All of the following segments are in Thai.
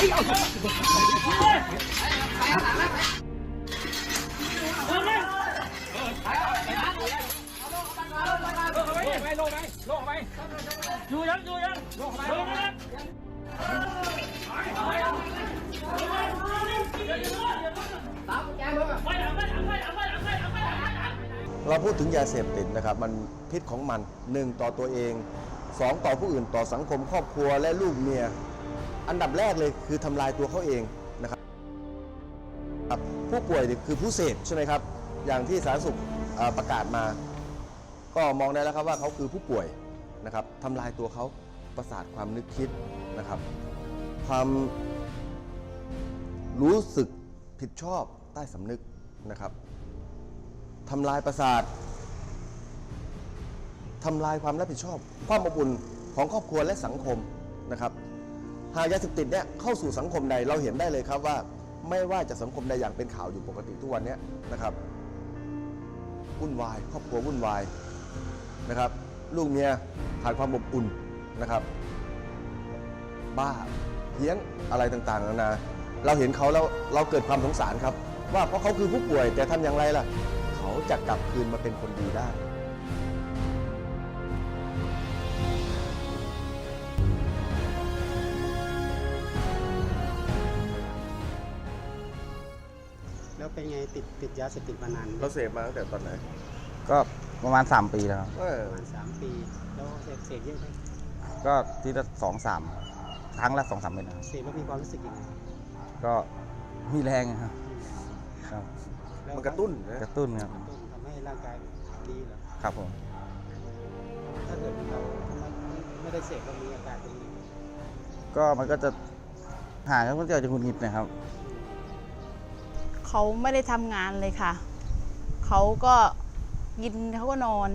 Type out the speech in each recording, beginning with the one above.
เราพูดถึงยาเสพติดนะครับ มันพิษของมันหนึ่งต่อตัวเองสองต่อผู้อื่นต่อสังคมครอบครัวและลูกเมีย อันดับแรกเลยคือทำลายตัวเขาเองนะครับผู้ป่วยคือผู้เสพใช่ไหมครับ อย่างที่สาธารณสุขประกาศมา ก็มองได้แล้วครับว่าเขาคือผู้ป่วยนะครับทำลายตัวเขาประสาทความนึกคิดนะครับ ความรู้สึกผิดชอบใต้สำนึกนะครับทำลายประสาททำลายความรับผิดชอบ ความอบอุ่นของครอบครัวและสังคมนะครับ หากยาเสพติดเนี่ยเข้าสู่สังคมใดเราเห็นได้เลยครับว่า ไม่ว่าจะสังคมใดอย่างเป็นข่าวอยู่ปกติทุกวันเนี้นะครับวุ่นวาย ครอบครัววุ่นวายนะครับ ลูกเมียขาดความอบอุ่นนะครับ บ้าเพี้ยนอะไรต่างๆนานาเราเห็นเขาแล้วเราเกิดความสงสารครับ ว่าเพราะเขาคือผู้ป่วยแต่ทำอย่างไรล่ะ เขาจะกลับคืนมาเป็นคนดีได้ แล้วเป็นไงติดติดยาเสพติดมานานไหมเราเสพมาตั้งแต่ตอนไหนก็ประมาณ 3 ปีแล้วครับเออประมาณสามปี แล้วเสพเสพเยอะไหมก็ทีละสองสามครั้งละสองสามเม็ดนะครับเสพแล้วมีความรู้สึกยังไงก็มีแรงครับครับ แล้วมันกระตุ้นนะกระตุ้นครับกระตุ้นทำให้ร่างกายดีเหรอครับผมถ้าเกิดเราไม่ได้เสพก็มีอาการเป็นยังไง ก็มันก็จะห่างกันก็จะหงุดหงิดนะครับ เขาไม่ได้ทำงานเลยค่ะ เขาก็กินเขาก็นอน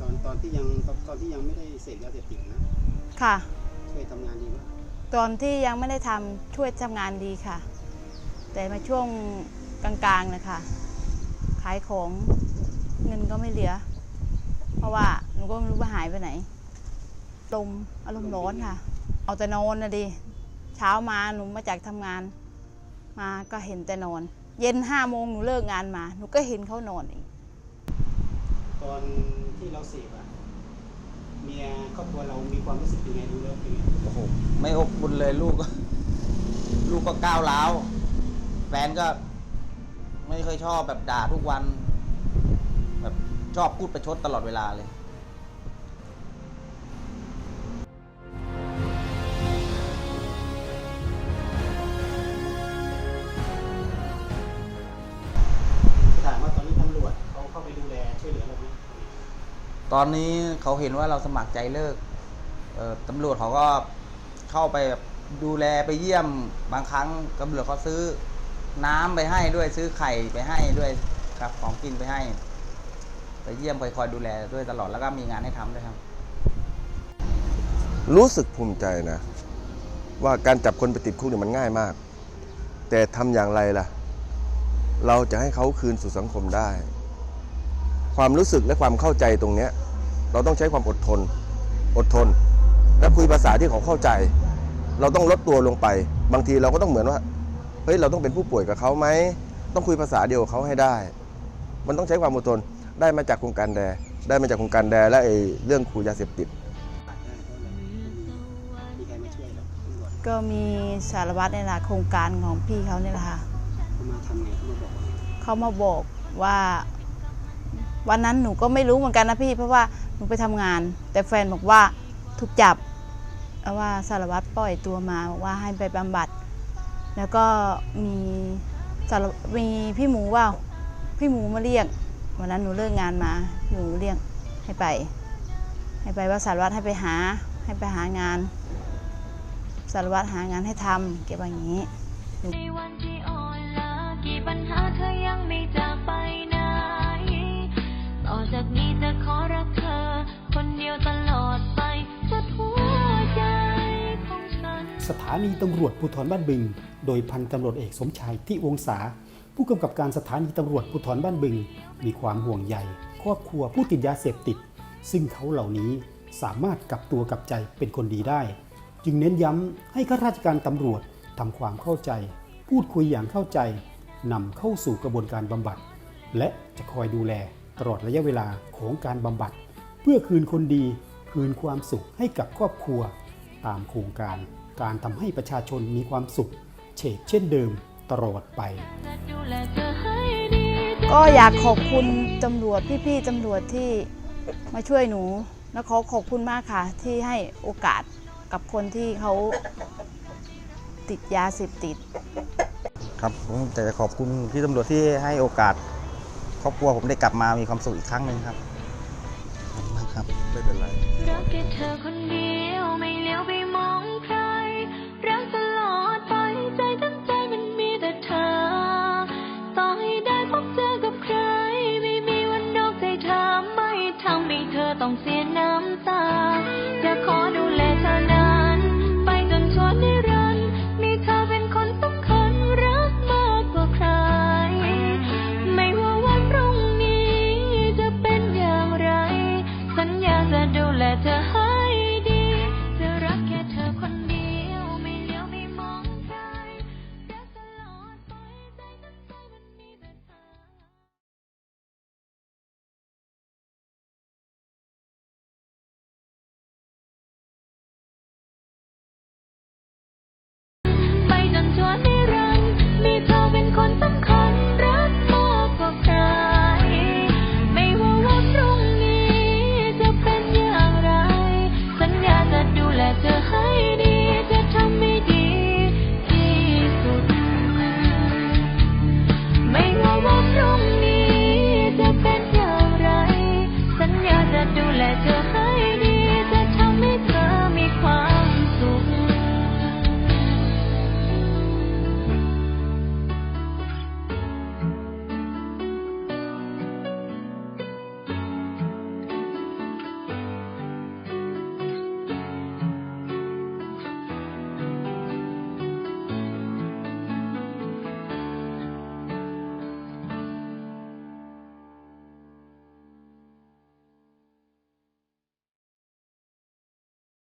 ตอนตอนที่ยังตอนตอนที่ยังไม่ได้เสพยาเสพติดนะค่ะ ช่วยทำงานดีไหมตอนที่ยังไม่ได้ทำช่วยทำงานดีค่ะ แต่มาช่วงกลางๆนะคะขายของเงินก็ไม่เหลือ เพราะว่าหนูก็ไม่รู้ว่าหายไปไหนลมอารมณ์ร้อนค่ะ เอาแต่นอนนะดิ เช้ามาหนูมาจากทำงาน มาก็เห็นแต่นอน เย็นห้าโมงหนูเลิกงานมา หนูก็เห็นเขานอนอีกตอนที่เราเสพอะเมียครอบครัวเรามีความรู้สึกยังไงดูแล้วเป็นไงโอ้โหไม่อบอุ่นเลยลูกก็ลูกก็ก้าวร้าวแฟนก็ ไม่เคยชอบแบบด่าทุกวัน แบบชอบพูดประชดตลอดเวลาเลย ตอนนี้เขาเห็นว่าเราสมัครใจเลิกเออตำรวจเขาก็เข้าไปดูแลไปเยี่ยมบางครั้งตำรวจเขาซื้อน้ำไปให้ด้วยซื้อไข่ไปให้ด้วยครับของกินไปให้ ไปเยี่ยมคอยคอยดูแลด้วยตลอดแล้วก็มีงานให้ทำด้วยครับ รู้สึกภูมิใจนะ ว่าการจับคนไปติดคุกเนี่ยมันง่ายมาก แต่ทำอย่างไรล่ะ เราจะให้เขาคืนสู่สังคมได้ ความรู้สึกและความเข้าใจตรงเนี้ยเราต้องใช้ความอดทน อดทน และคุยภาษาที่เขาเข้าใจ เราต้องลดตัวลงไป บางทีเราก็ต้องเหมือนว่าเฮ้ยเราต้องเป็นผู้ป่วยกับเขาไหมต้องคุยภาษาเดียวกับเขาให้ได้ มันต้องใช้ความอดทนได้มาจากโครงการแดได้มาจากโครงการแดและไอ้เรื่องครูยาเสพติดก็มีสารวัตรในแหละโครงการของพี่เขาเนี่ยแหละค่ะเขามาทำไงเขามาบอกเขามาบอกว่า วันนั้นหนูก็ไม่รู้เหมือนกันนะพี่ เพราะว่าหนูไปทำงาน แต่แฟนบอกว่าถูกจับวว่าสารวัตรปล่อยตัวมาบอกว่าให้ไปบำบัด แล้วก็มีสารมีพี่หมูว่าพี่หมูมาเรียก วันนั้นหนูเลิกงานมาหนูเรียกให้ไป ให้ไปว่าสารวัตรให้ไปหา ให้ไปหางาน สารวัตรหางานให้ทำเก็บอย่างนี้ในวันที่อ่อนล้ากี่ปัญหาเธอยังไม่จ สถานีตำรวจภูธรบ้านบึง โดยพันตำรวจเอกสมชายที่วงศาผู้กำกับการสถานีตำรวจภูธรบ้านบึง มีความห่วงใยครอบครัวผู้ติดยาเสพติด ซึ่งเขาเหล่านี้สามารถกลับตัวกลับใจเป็นคนดีได้ จึงเน้นย้ำให้ข้าราชการตำรวจทำความเข้าใจ พูดคุยอย่างเข้าใจนำเข้าสู่กระบวนการบำบัด และจะคอยดูแลตลอดระยะเวลาของการบำบัด เพื่อคืนคนดีคืนความสุขให้กับครอบครัวตามโครงการ การทำให้ประชาชนมีความสุขเฉกเช่นเดิมตลอดไปจะดูแลเธอให้ดีจะก็อยากขอบคุณตำรวจพี่ๆตำรวจที่มาช่วยหนูแล้วขอขอบคุณมากค่ะ ที่ให้โอกาสกับคนที่เขาติดยาเสพติด ครับผมแต่จะขอบคุณพี่ตำรวจที่ให้โอกาส ครอบครัวผมได้กลับมามีความสุขอีกครั้งหนึ่งครับขอบคุณมากครับ ไม่เป็นไร รักแค่เธอคนเดียว